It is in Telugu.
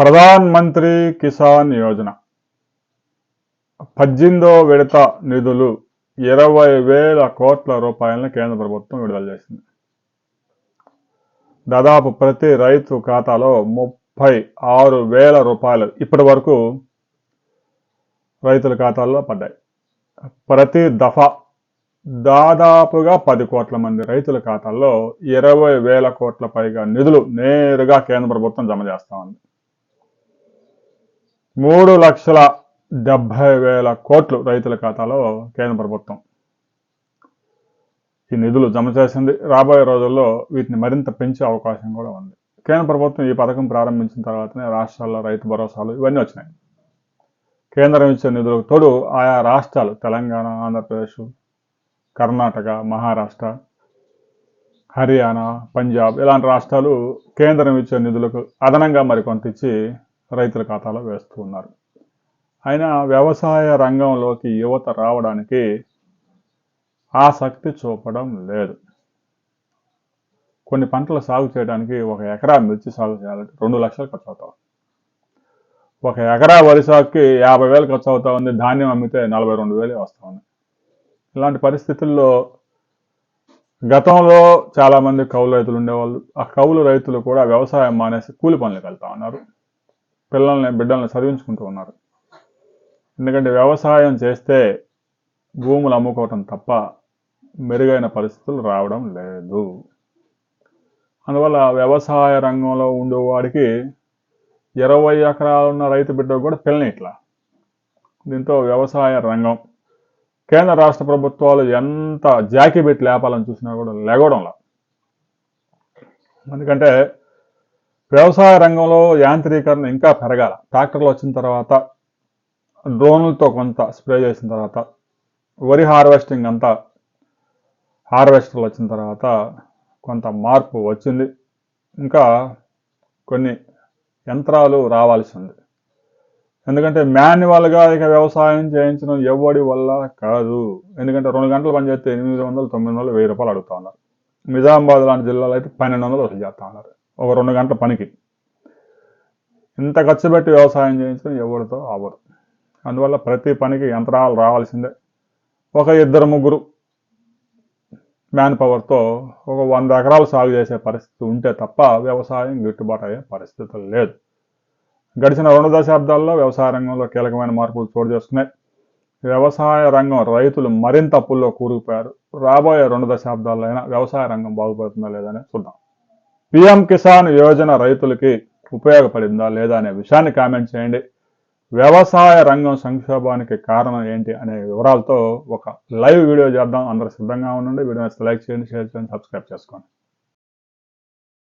ప్రధాన్ మంత్రి కిసాన్ యోజన. పద్దెనిమిదో విడత నిధులు ఇరవై వేల కోట్ల రూపాయలను కేంద్ర ప్రభుత్వం విడుదల చేసింది. దాదాపు ప్రతి రైతు ఖాతాలో ముప్పై ఆరు వేల రూపాయలు ఇప్పటి వరకు రైతుల ఖాతాల్లో పడ్డాయి. ప్రతి దఫా దాదాపుగా పది కోట్ల మంది రైతుల ఖాతాల్లో ఇరవై వేల కోట్ల పైగా నిధులు నేరుగా కేంద్ర ప్రభుత్వం జమ చేస్తా ఉంది. మూడు లక్షల డెబ్భై వేల కోట్లు రైతుల ఖాతాలో కేంద్ర ప్రభుత్వం ఈ నిధులు జమ చేసింది. రాబోయే రోజుల్లో వీటిని మరింత పెంచే అవకాశం కూడా ఉంది. కేంద్ర ప్రభుత్వం ఈ పథకం ప్రారంభించిన తర్వాతనే రాష్ట్రాల్లో రైతు భరోసాలు ఇవన్నీ వచ్చినాయి. కేంద్రం ఇచ్చే నిధులకు తోడు ఆయా రాష్ట్రాలు తెలంగాణ ఆంధ్రప్రదేశ్ కర్ణాటక మహారాష్ట్ర హర్యానా పంజాబ్ ఇలాంటి రాష్ట్రాలు కేంద్రం ఇచ్చే నిధులకు అదనంగా మరికొంత ఇచ్చి రైతుల ఖాతాలో వేస్తూ ఉన్నారు. అయినా వ్యవసాయ రంగంలోకి యువత రావడానికి ఆసక్తి చూపడం లేదు. కొన్ని పంటలు సాగు చేయడానికి ఒక ఎకరా మిర్చి సాగు చేయాలంటే రెండు లక్షలు ఖర్చు అవుతాం ఒక ఎకరా వరి సాగుకి యాభై వేలు ఖర్చు అవుతా ఉంది. ధాన్యం అమ్మితే నలభై రెండు వేలే వస్తూ ఉంది. ఇలాంటి పరిస్థితుల్లో గతంలో చాలామంది కౌలు రైతులు ఉండేవాళ్ళు. ఆ కౌలు రైతులు కూడా వ్యవసాయం మానేసి కూలి పనులకు వెళ్తా ఉన్నారు. పిల్లల్ని బిడ్డల్ని చదివించుకుంటూ ఉన్నారు. ఎందుకంటే వ్యవసాయం చేస్తే భూములు అమ్ముకోవటం తప్ప మెరుగైన పరిస్థితులు రావడం లేదు. అందువల్ల వ్యవసాయ రంగంలో ఉండేవాడికి ఇరవై ఎకరాలున్న రైతు బిడ్డ కూడా పిల్లని ఇట్లా. దీంతో వ్యవసాయ రంగం కేంద్ర రాష్ట్ర ప్రభుత్వాలు ఎంత జాకీ పెట్టి లేపాలని చూసినా కూడా లెగవడంలా. ఎందుకంటే వ్యవసాయ రంగంలో యాంత్రీకరణ ఇంకా పెరగాల. ట్రాక్టర్లు వచ్చిన తర్వాత డ్రోన్లతో కొంత స్ప్రే చేసిన తర్వాత వరి హార్వెస్టింగ్ అంతా హార్వెస్టర్లు వచ్చిన తర్వాత కొంత మార్పు వచ్చింది. ఇంకా కొన్ని యంత్రాలు రావాల్సి ఉంది. ఎందుకంటే మాన్యువల్గా ఇక వ్యవసాయం చేయించడం ఎవడి వల్ల కాదు. ఎందుకంటే రెండు గంటలు పని చేస్తే ఎనిమిది వందలు తొమ్మిది వందలు వెయ్యి రూపాయలు అడుగుతా ఉన్నారు. నిజామాబాద్ లాంటి జిల్లాలో అయితే పన్నెండు వందలు వసూలు చేస్తా ఉన్నారు. ఒక రెండు గంటల పనికి. ఇంత ఖర్చు పెట్టి వ్యవసాయం చేయించడం ఎవరితో అవ్వదు అందువల్ల ప్రతి పనికి యంత్రాలు రావాల్సిందే. ఒక ఇద్దరు ముగ్గురు మ్యాన్ పవర్తో ఒక వంద ఎకరాలు సాగు చేసే పరిస్థితి ఉంటే తప్ప వ్యవసాయం గిట్టుబాటు అయ్యే పరిస్థితి లేదు. గడిచిన రెండు దశాబ్దాల్లో వ్యవసాయ రంగంలో కీలకమైన మార్పులు చోటు చేసుకున్నాయి. వ్యవసాయ రంగం రైతులు మరింత అప్పుల్లో కూరుకుపోయారు. రాబోయే రెండు దశాబ్దాల్లో అయినా వ్యవసాయ రంగం బాగుపడుతుందా లేదని చూద్దాం. పిఎం కిసాన్ యోజన రైతులకి ఉపయోగపడిందా లేదా అనే విషయాన్ని కామెంట్ చేయండి. వ్యవసాయ రంగం సంక్షోభానికి కారణం ఏంటి అనే వివరాలతో ఒక లైవ్ వీడియో చేద్దాం. అందరూ సిద్ధంగా ఉండండి. వీడియో లైక్ చేయండి షేర్ చేయండి సబ్స్క్రైబ్ చేసుకోండి.